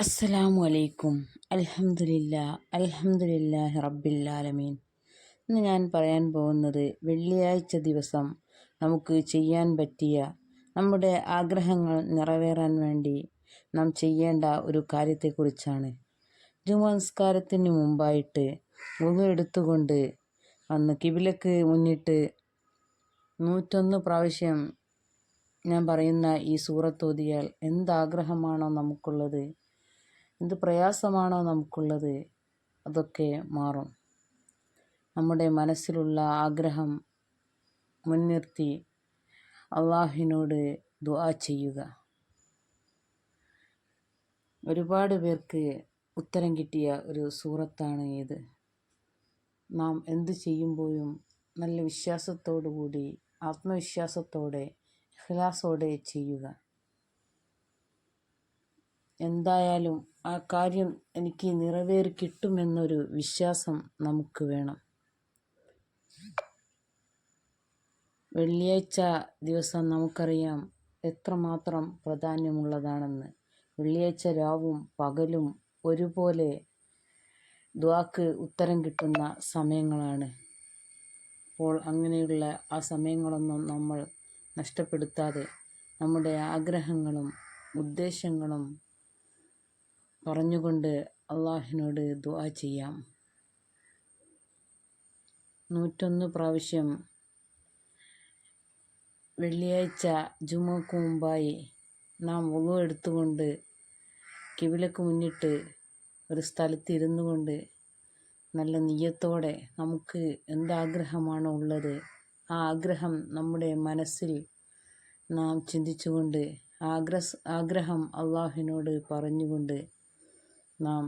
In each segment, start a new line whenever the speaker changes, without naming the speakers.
അസ്സലാമു അലൈക്കും അൽഹംദുലില്ല അൽഹംദുലില്ലാഹി റബ്ബില്ലാലമീൻ. ഇന്ന് ഞാൻ പറയാൻ പോകുന്നത് വെള്ളിയാഴ്ച ദിവസം നമുക്ക് ചെയ്യാൻ പറ്റിയ നമ്മുടെ ആഗ്രഹങ്ങൾ നിറവേറാൻ വേണ്ടി നാം ചെയ്യേണ്ട ഒരു കാര്യത്തെക്കുറിച്ചാണ്. ജുമസ്കാരത്തിന് മുമ്പായിട്ട് മുഖം എടുത്തുകൊണ്ട് വന്ന് കിബിലക്ക് മുന്നിട്ട് നൂറ്റൊന്ന് പ്രാവശ്യം ഞാൻ പറയുന്ന ഈ സൂറത്തോതിയാൽ എന്താഗ്രഹമാണോ നമുക്കുള്ളത് എന്ത് പ്രയാസമാണോ നമുക്കുള്ളത് അതൊക്കെ മാറും. നമ്മുടെ മനസ്സിലുള്ള ആഗ്രഹം മുൻനിർത്തി അള്ളാഹുവിനോട് ദുആ ചെയ്യുക. ഒരുപാട് പേർക്ക് ഉത്തരം കിട്ടിയ ഒരു സൂറത്താണ് ഇത്. നാം എന്ത് ചെയ്യുമ്പോഴും നല്ല വിശ്വാസത്തോടു കൂടി ആത്മവിശ്വാസത്തോടെ ഇഖ്ലാസോടെ ചെയ്യുക. എന്തായാലും ആ കാര്യം എനിക്ക് നിറവേറി കിട്ടുമെന്നൊരു വിശ്വാസം നമുക്ക് വേണം. വെള്ളിയാഴ്ച ദിവസം നമുക്കറിയാം എത്രമാത്രം പ്രാധാന്യമുള്ളതാണെന്ന്. വെള്ളിയാഴ്ച രാവും പകലും ഒരുപോലെ ദ്വാക്ക് ഉത്തരം കിട്ടുന്ന സമയങ്ങളാണ്. അപ്പോൾ അങ്ങനെയുള്ള ആ സമയങ്ങളൊന്നും നമ്മൾ നഷ്ടപ്പെടുത്താതെ നമ്മുടെ ആഗ്രഹങ്ങളും ഉദ്ദേശങ്ങളും പറഞ്ഞുകൊണ്ട് അള്ളാഹിനോട് ദുആ ചെയ്യാം. നൂറ്റൊന്ന് പ്രാവശ്യം വെള്ളിയാഴ്ച ജുമക്ക് മുമ്പായി നാം ഒളു എടുത്തുകൊണ്ട് കിവിലക്ക് മുന്നിട്ട് ഒരു സ്ഥലത്ത് ഇരുന്നു കൊണ്ട് നല്ല നീയത്തോടെ നമുക്ക് എന്താഗ്രഹമാണോ ഉള്ളത് ആ ആഗ്രഹം നമ്മുടെ മനസ്സിൽ നാം ചിന്തിച്ചുകൊണ്ട് ആഗ്രഹ ആഗ്രഹം അള്ളാഹുവിനോട് പറഞ്ഞുകൊണ്ട് നാം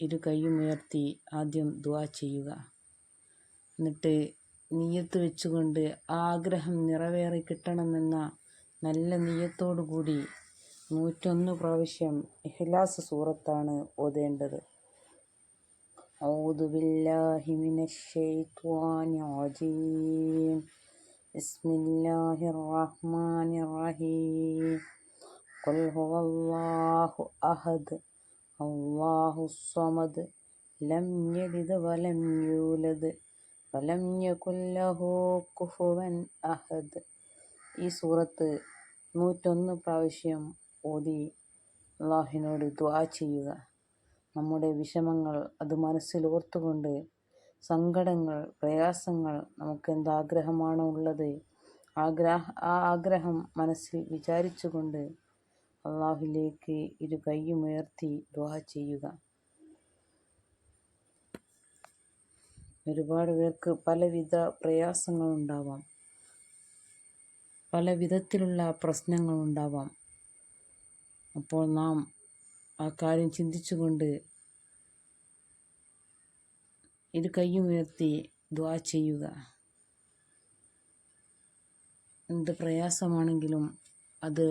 ഇരു കൈയും ഉയർത്തി ആദ്യം ദുആ ചെയ്യുക എന്നിട്ട് നീയത്ത് വെച്ചുകൊണ്ട് ആ ആഗ്രഹം നിറവേറി കിട്ടണമെന്ന നല്ല നീയത്തോടു കൂടി നൂറ്റൊന്ന് പ്രാവശ്യം ഇഹ്ലാസ് സൂറത്താണ് ഓതേണ്ടത് أعوذ بالله من الشيطان الرجيم بسم الله الرحمن الرحيم قل هو الله أحد അള്ളാഹുസ്വമദ് ലം യലിദ് വലം യൂലദ് വലം യകുല്ലഹു കുഫുവൻ അഹദ്. ഈ സൂറത്ത് നൂറ്റൊന്ന് പ്രാവശ്യം ഓതി അള്ളാഹിനോട് ദ്വാ ചെയ്യുക. നമ്മുടെ വിഷമങ്ങൾ അത് മനസ്സിൽ ഓർത്തുകൊണ്ട് സങ്കടങ്ങൾ പ്രയാസങ്ങൾ നമുക്ക് എന്താഗ്രഹമാണോ ഉള്ളത്? ആഗ്രഹ ആ ആഗ്രഹം മനസ്സിൽ വിചാരിച്ചുകൊണ്ട് അള്ളാഹുലേക്ക് ഇരു കൈയുമുയർത്തി ദുആ ചെയ്യുക. ഒരുപാട് പേർക്ക് പലവിധ പ്രയാസങ്ങളുണ്ടാവാം. പല വിധത്തിലുള്ള പ്രശ്നങ്ങളുണ്ടാവാം. അപ്പോൾ നാം ആ കാര്യം ചിന്തിച്ചുകൊണ്ട് ഇരു കൈയുമുയർത്തി ദ്വാ ചെയ്യുക. എന്ത് പ്രയാസമാണെങ്കിലും അത്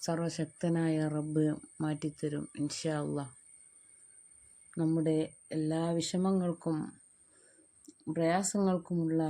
സർവശക്തനായ റബ്ബ് മാറ്റിത്തരും ഇൻഷാ അല്ല നമ്മുടെ എല്ലാ വിഷമങ്ങൾക്കും പ്രയാസങ്ങൾക്കുമുള്ള